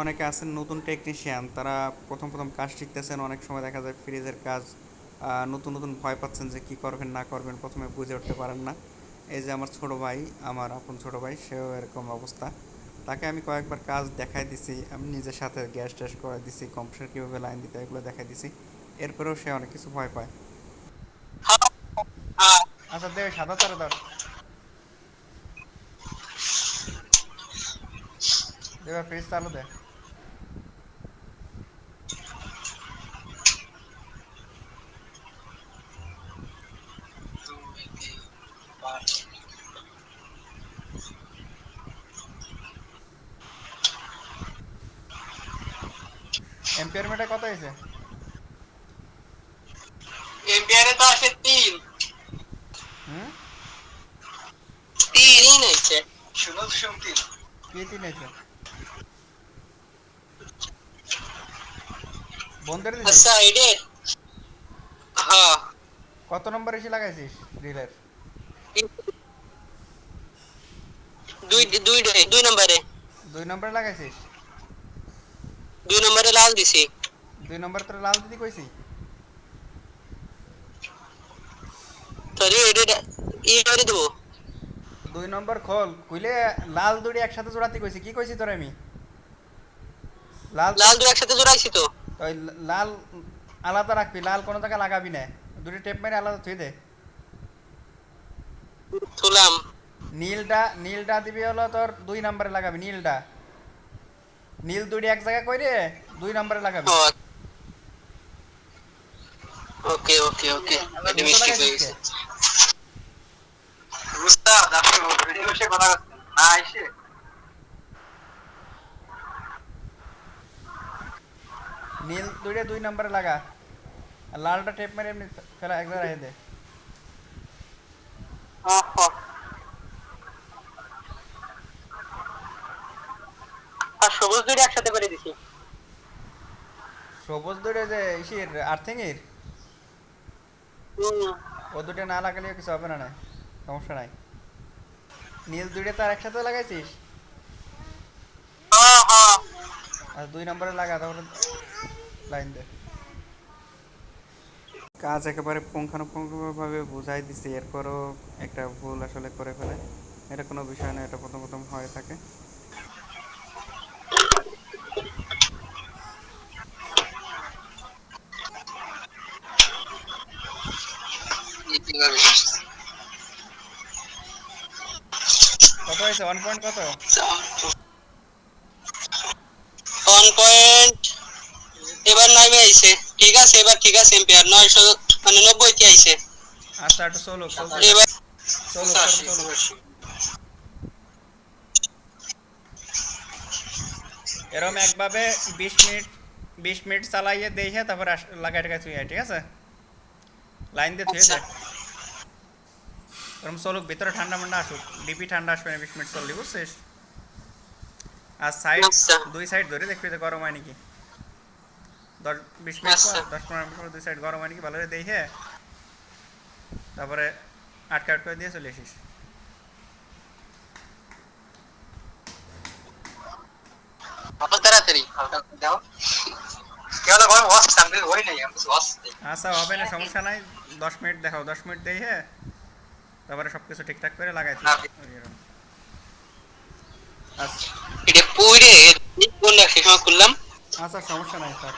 অনেকে আছেন নতুন টেকনিশিয়ান তারা প্রথম প্রথম কাজ শিখতেছেন, অনেক সময় দেখা যায় ফ্রিজের কাজ নতুন নতুন ভয় পাচ্ছেন যে কি করবেন, না করবেন, প্রথমে বুঝে উঠতে পারেন না। এই যে আমার ছোট ভাই, আমার আপন ছোট ভাই, সেও এরকম অবস্থা। তাকে আমি কয়েকবার কাজ দেখাই দিছি, আমি নিজের সাথে গ্যাস ট্যাস করে দিছি কম্পিউটার কীভাবে লাইন দিতে এগুলো দেখাই দিছি, এরপরেও সে অনেক কিছু ভয় পায়। আচ্ছা দে সাদা তারে ধর এবার ফ্রিজ চালু দে। এম্পিয়ার মিটার কত হয়েছে? এম্পিয়ারে তো আসে তিন। হুম? তিনই নিচ্ছে ষোলো দশম তিন। কি তিন হয়েছে? বন্ধের দিছিস আচ্ছা এডে হ্যাঁ। কত নম্বর এসে লাগাইছিস? রিলের দুই দুই দুই নম্বরে। দুই নম্বরে লাগাইছিস? দুই নম্বরে লাল দিছি। দুই নম্বরে তোর লাল দিদি কইছি? সরি এডে ই করে দেবো। দুই নম্বর খোল। কইলে লাল দুড়ি একসাথে জোড়াতে কইছি। কি কইছি তোর আমি? লাল লাল দুই একসাথে জোড়াইছি তো। লাল আলাদা রাখবি। লাল কোনো জায়গায় লাগাবি না। দুটি টেপ মেরে আলাদা থুই দে। নীলটা নীলটা দিবি হলো তোর দুই নম্বরে লাগাবি নীলটা নীল দুটি এক জায়গায় কইরে দুই নম্বরে লাগাবি। ওকে ওকে ওকে। এটা মিস্টেক হয়ে গেছে। কে? আপনি ভিডিও বসে কথা না এসে। নীল দুইটা দুই নম্বরে লাগা। আর লালটা টেপ মেরে এমনি ফেলা এক জায়গায় দে আর সবুজ দুইটা একসাথে করে দিছি সবুজ দুইটা যে ইসির আর্থিংয়ের? ও দুটো না লাগালেও কিছু হবে না না? সমস্যা নাই। নীল দুইটা তো আর একসাথে লাগাইছিস? হ্যাঁ হ্যাঁ। আর দুই নম্বরে লাগা তারপরে লাইন দে। কাজ একেবারে পুঙ্খানুপুঙ্খভাবে বুঝাই দিছি এরপরও একটা ভুল আসলে করে ফেলে। এটা কোনো বিষয় না এটা প্রথম প্রথম হয়ে থাকে। কত হয়েছে? ওয়ান পয়েন্ট কত? ওয়ান পয়েন্ট এবার নামে আইছে। ঠিক আছে এবার ঠিক আছে এম্পিয়ার নয়শো মানে নব্বইতে আইছে। আচ্ছা একটু চলুক এবার চলুক এরকম একভাবে বিশ মিনিট বিশ মিনিট চালাইয়ে দেখে তারপর লাগাই টাকায় থুই ঠিক আছে? লাইন দিয়ে থুয়ে দে। এরকম চলুক ভিতরে ঠান্ডা মান্ডা আসুক ডিপি ঠান্ডা আসবে না বিশ মিনিট চললি বুঝছিস? আর সাইড আচ্ছা। দুই সাইড ধরে দেখবি যে গরম হয় নাকি। দশ বিশ মিনিট আচ্ছা। দশ পনেরো মিনিট পর দুই সাইড গরম হয় নাকি ভালো করে দেখে। তারপরে আটকা আটকা দিয়ে চলে আসিস। আচ্ছা হবে না সমস্যা নাই। দশ মিনিট দেখাও দশ মিনিট দেই হ্যাঁ তারপরে সবকিছু ঠিকঠাক করে লাগাইছি। আচ্ছা। এরকম। আচ্ছা। এটা পুইরে কোন সময় করলাম আচ্ছা সমস্যা নাই থাক